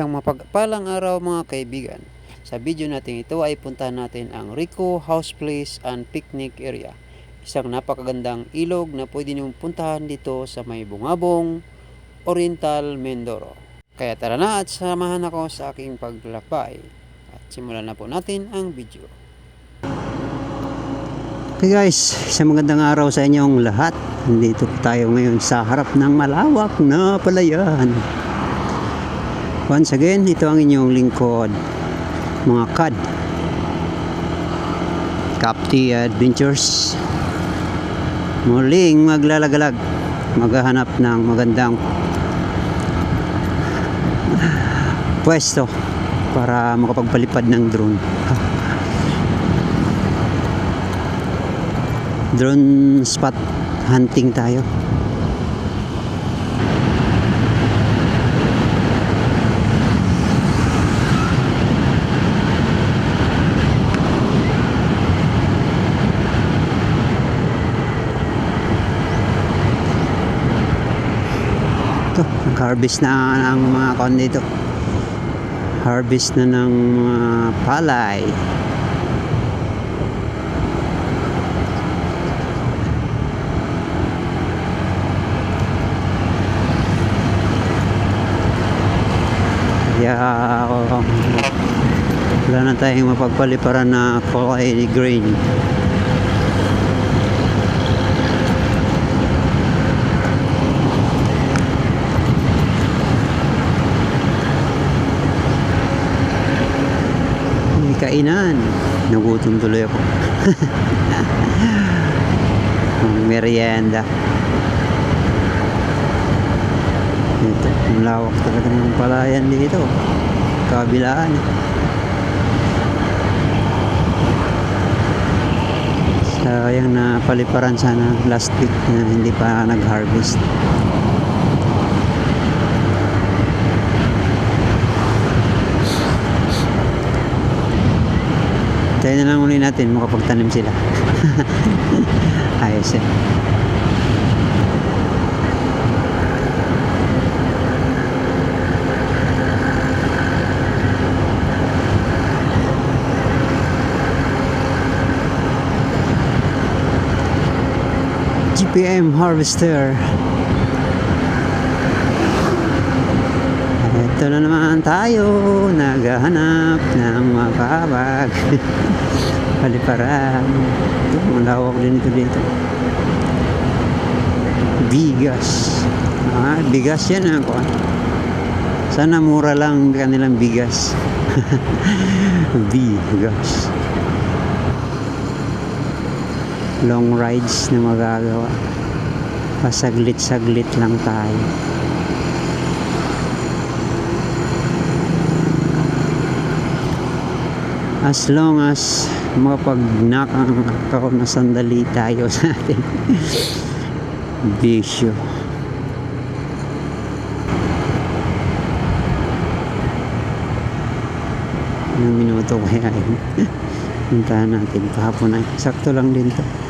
Isang mapagpalang araw mga kaibigan. Sa video natin ito ay puntahan natin ang Rico House Place and Picnic Area. Isang napakagandang ilog na pwede niyong puntahan dito sa may Bungabong, Oriental, Mindoro. Kaya tara na at samahan ako sa aking paglalakbay. At simulan na po natin ang video. Okay guys, isang magandang araw sa inyong lahat. Nandito tayo ngayon sa harap ng malawak na palayan. Once again, ito ang inyong lingkod, mga CAD. Capti Adventures. Muling maglalagalag, maghahanap ng magandang pwesto para makapagpalipad ng drone. drone spot hunting tayo. Ito, nag-harvest na ang mga kon dito. Harvest na ng mga palay. Kaya um, wala na tayong mapagpaliparan na kulay green. May kainan. Nagutom tuloy ako. Merienda. Ito, lawak talaga ng palayan dito. Kabilaan. Sayang na paliparan sana last week na hindi pa nag-harvest. Tayo na lang uli natin makapagtanim sila. Ayos eh. GPM harvester. Ito na naman tayo, naghahanap ng mapabag. Paliparan. Ito, malawak din ito dito. Bigas. Ah, bigas yan ako. Sana mura lang kanilang bigas. bigas long rides na magagawa pasaglit-saglit lang tayo as long as mapag-nakakaw na sandali tayo sa ating bisyo. Ilang minuto kaya yun? Puntahan natin. Kahapon ay sakto lang din to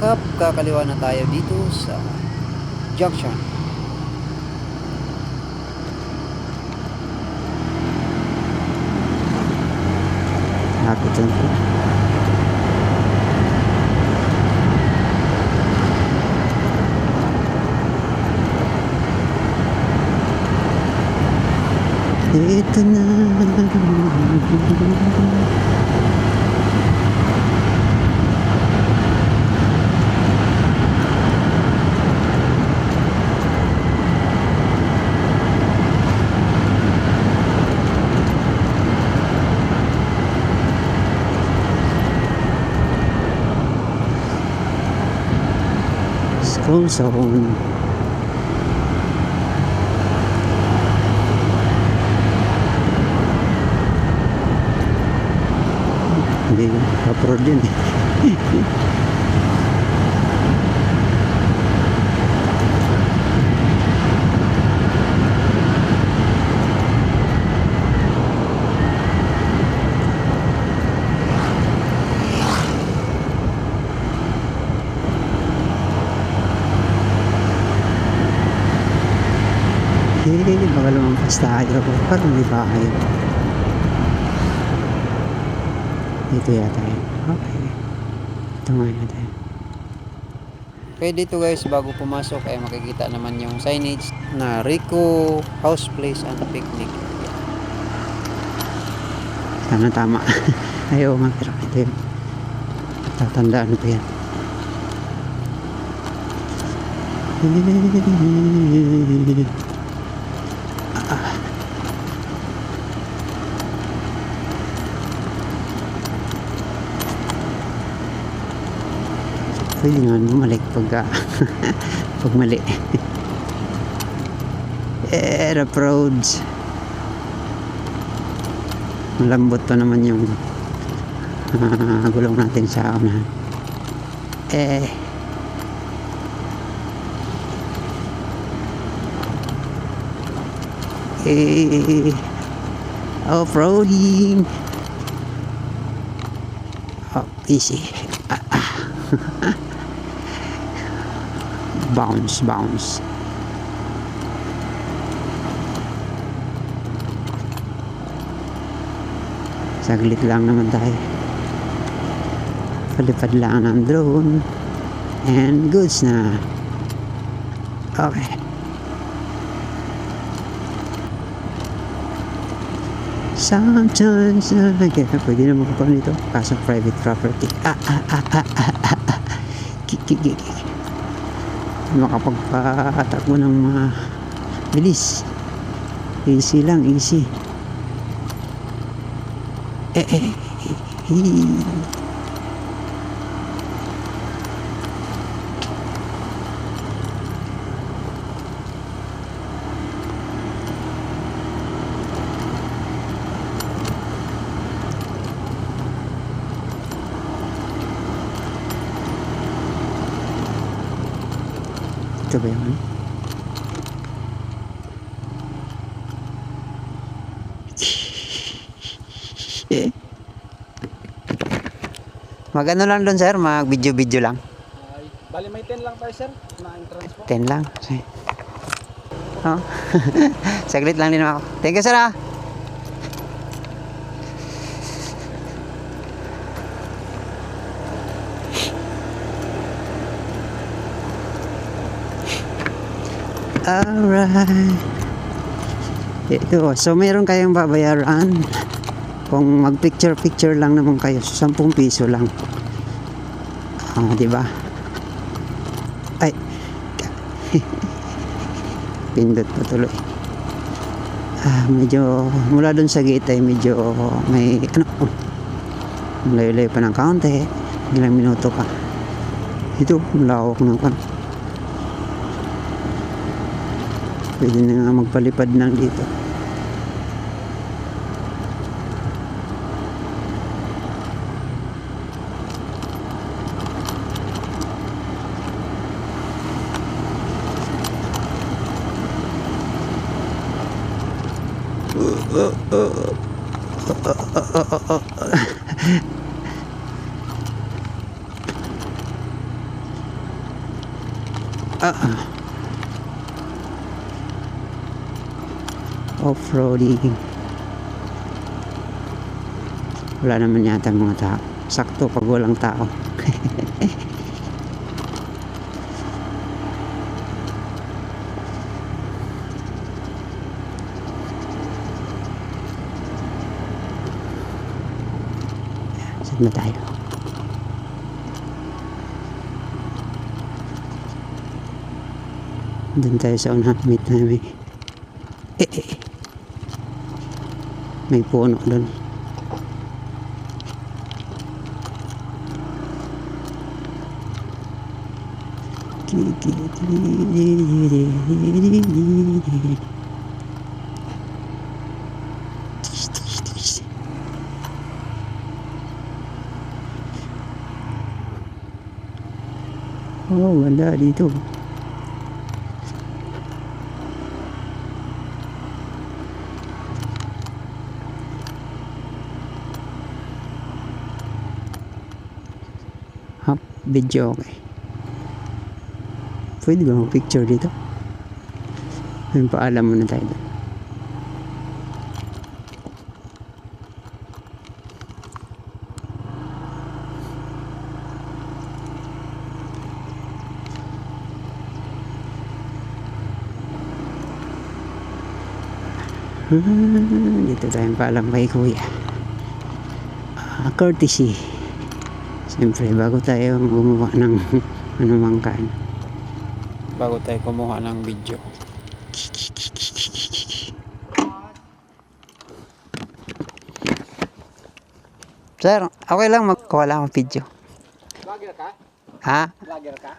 Alright mga kap, kakaliwa na tayo dito sa junction. Lang po. Ito na. Zone. Hindi, din eh. Eh, baka lumampas tayo. Parang may bahay. Dito yata yun. Okay. Ito nga yata yun. Okay, dito guys, bago pumasok ay makikita naman yung signage na Rico House Place and Picnic. Sana tama. Ayaw nga, pero ito yun. Tatandaan ko yan. Pwede nga bumalik pag, pag mali. Eh, rough roads. Malambot pa naman yung ah, gulong natin sa unahan. Eh, eh, off-roading. Oh, easy. Ah, ah. bounce, bounce. Saglit lang naman tayo. Palipad lang ng drone. And goods na. Okay. Sometimes, uh, okay, pwede naman ko pa nito. Kaso private property. Ah, ah, ah, ah, ah, ah, ah. Kik. Makapagpatakbo ng mga bilis. Easy lang, easy. Eh, eh, eh, Ito ba yun? Magano lang doon sir, mag video video lang. Ay, bali may 10 lang tayo sir, na entrance po. 10 lang. Sige. Oh. Saglit lang din ako. Thank you sir ah. Alright. Ito, so meron kayong babayaran kung mag-picture-picture lang naman kayo, 10 piso lang. Ah, di ba? Ay. Pindot pa tuloy. Ah, medyo mula doon sa gate ay medyo may ano, oh, malayo-layo pa ng kaunti. Ilang minuto pa. Ito, malawak ng kan. Pwede na nga magpalipad ng dito. Ah. ah. Off-roading. Wala naman yata mga tao. Sakto pag walang tao. Saan na tayo? Doon tayo sa unahan meet namin. Eh, eh, eh. May puno doon. Oh, wala dito. Video okay. Pwede ba mag-picture dito? Ayun, paalam muna tayo doon. Ah, dito tayong paalam kay kuya. Ah, courtesy. Siyempre, bago tayo gumawa ng anumang kain. Bago tayo kumuha ng video. Sir, okay lang magkuha lang ng video. Vlogger ka? Ha? Vlogger ka?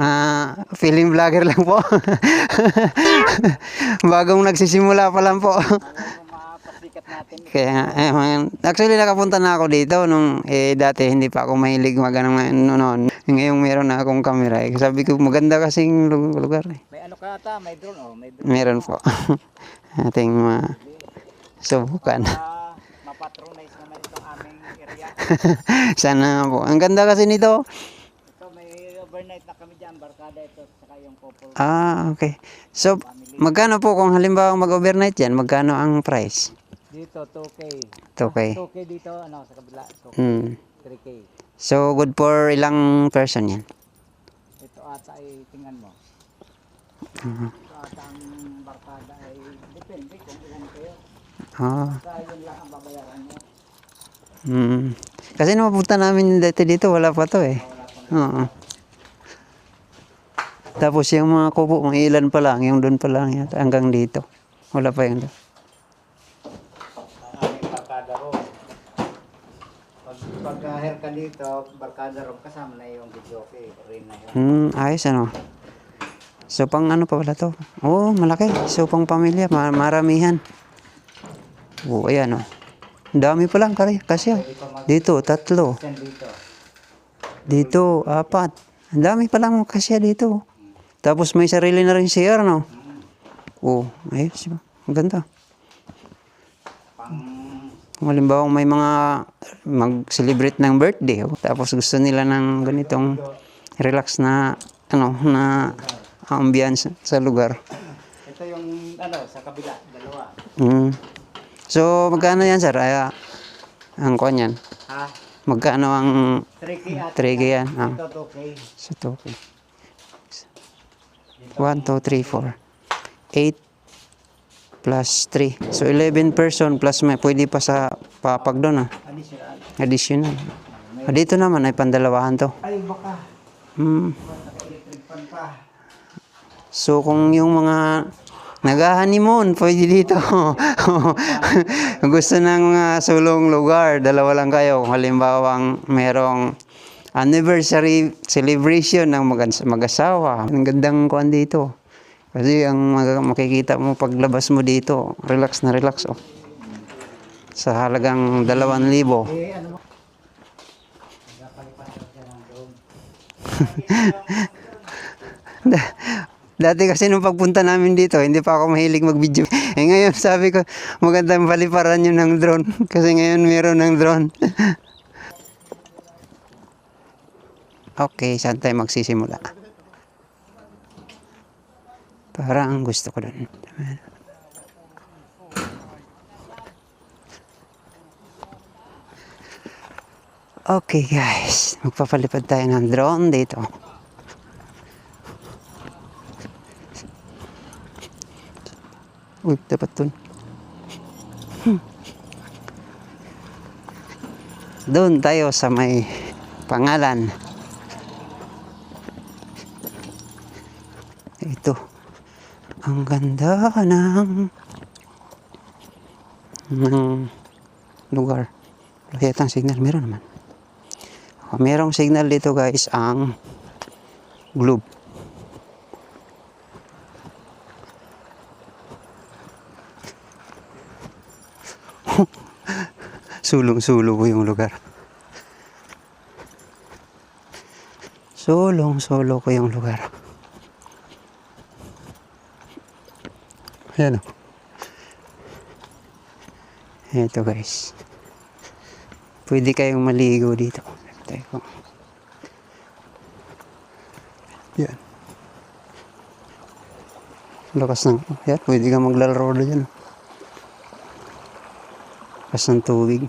Ah, feeling vlogger lang po. Bagong nagsisimula pa lang po. Natin. Kaya nga, eh, man- actually nakapunta na ako dito nung eh, dati hindi pa ako mahilig mag ano, ano, noon. Ngayon meron na akong camera. Eh. Sabi ko maganda kasing lu- lugar eh. May ano ka ata? May drone oh. May drone. Meron po. Ating ma subukan. Ah, mapatronize naman itong aming area. Sana po. Ang ganda kasi nito. Ito may overnight na kami dyan. Barkada ito. Saka yung couple Ah, okay. So, magkano po kung halimbawa mag-overnight yan? Magkano ang price? Dito 2K. 2K. 2K dito ano sa kabila. So, Hmm. 3K. So, good for ilang person yan? Ito ata ay tingnan mo. Mhm. Ito ata ang barkada ay depende kung ilan kayo. Ah. Basta yun lang ang babayaran mo. Mm. Kasi nung mapunta namin dati dito, wala pa to eh. Oo. Tapos yung mga kubo, mga ilan pa lang, yung doon pa lang hanggang dito. Wala pa yung doon. aming barkada ro. Pag, pag hair ka dito, barkada ro, kasama na yung video okay, rin na yun. Hmm, ayos ano. So pang ano pa pala to? Oo, oh, malaki. So pang pamilya, ma- maramihan. Oo, oh, ayan oh. Dami pa lang kari, kasi oh. Dito, tatlo. Dito. Apat. Ang dami pa lang kasya dito. Tapos may sarili na rin CR, no? Oo, ayos. diba? Ang ganda. Kung halimbawa may mga mag-celebrate ng birthday, oh, tapos gusto nila ng ganitong relax na, ano, na ambience sa lugar. ito yung ano sa kabila, dalawa. Mm. So, magkano yan, sir? Ay, ah, ang kwan yan. Ha? Magkano ang 3K at 3K yan? Ah, ito 2K. so, 2K. 1, 2, 3, 4. 8 plus 3. So, 11 person plus may pwede pa sa papag doon, ah. Additional. Additional. Ah, dito naman ay pandalawahan to. Ay baka Hmm. So, kung yung mga nag-honeymoon, pwede dito. Gusto ng mga sulong lugar, dalawa lang kayo. Kung halimbawang merong anniversary celebration ng mag- mag-asawa. Ang gandang kuan dito. Kasi ang makikita mo paglabas mo dito, relax na relax. Oh. Sa halagang 2,000. Eh ano mo? Nagpalipat siya ng drone. Da- Dati kasi nung pagpunta namin dito, hindi pa ako mahilig mag-video. Eh ngayon sabi ko, magandang paliparan yun ng drone. Kasi ngayon meron ng drone. okay, saan tayo magsisimula? Parang gusto ko doon. Okay guys, magpapalipad tayo ng drone dito. Uy, dapat dun. Hmm. Doon tayo sa may pangalan. Ito. Ang ganda ng ng lugar. Lahat ang signal meron naman. Merong signal dito guys ang globe. Sulong-sulo po yung lugar. Sulong-sulo ko yung lugar. Ayan o. Ito guys. Pwede kayong maligo dito. Teko. Yan. Lakas ng, yan, pwede ka maglalaro na dyan. Lakas ng tubig.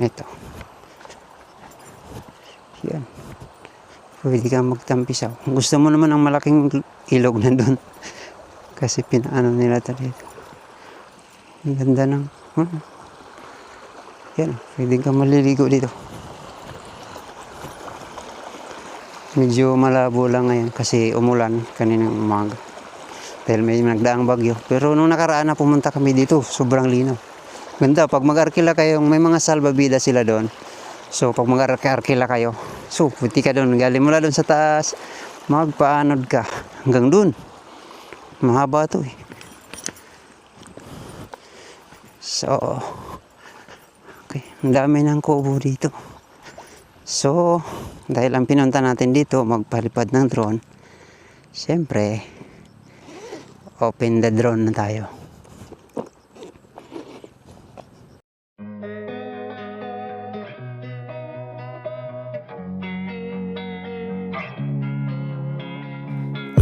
Ito. Yan. Pwede ka magtampisaw. Kung gusto mo naman ng malaking ilog na doon. Kasi pinaano nila dito. Ang ganda ng... Hmm. Yan. Pwede ka maliligo dito. Medyo malabo lang ngayon kasi umulan kaninang umaga. Dahil may nagdaang bagyo. Pero nung nakaraan na pumunta kami dito, sobrang linaw. Ganda, pag mag-arkila kayo, may mga salbabida sila doon. So, pag mag-arkila kayo, so, puti ka doon. Galing mula doon sa taas, magpaanod ka. Hanggang doon. Mahaba to eh. So, okay. Ang dami ng kubo dito. So, dahil ang pinunta natin dito, magpalipad ng drone, siyempre, open the drone na tayo.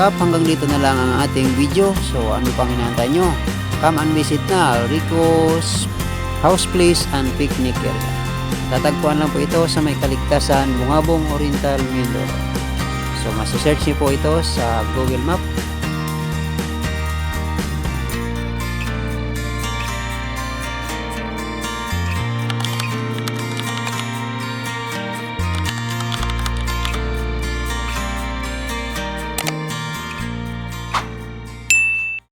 Kap, hanggang dito na lang ang ating video. So ano pang hinahantay nyo? Come and visit na Rico's House Place and Picnic Area. Tatagpuan lang po ito sa may kaligtasan Bungabong Oriental Mindoro. So, masisearch niyo po ito sa Google Map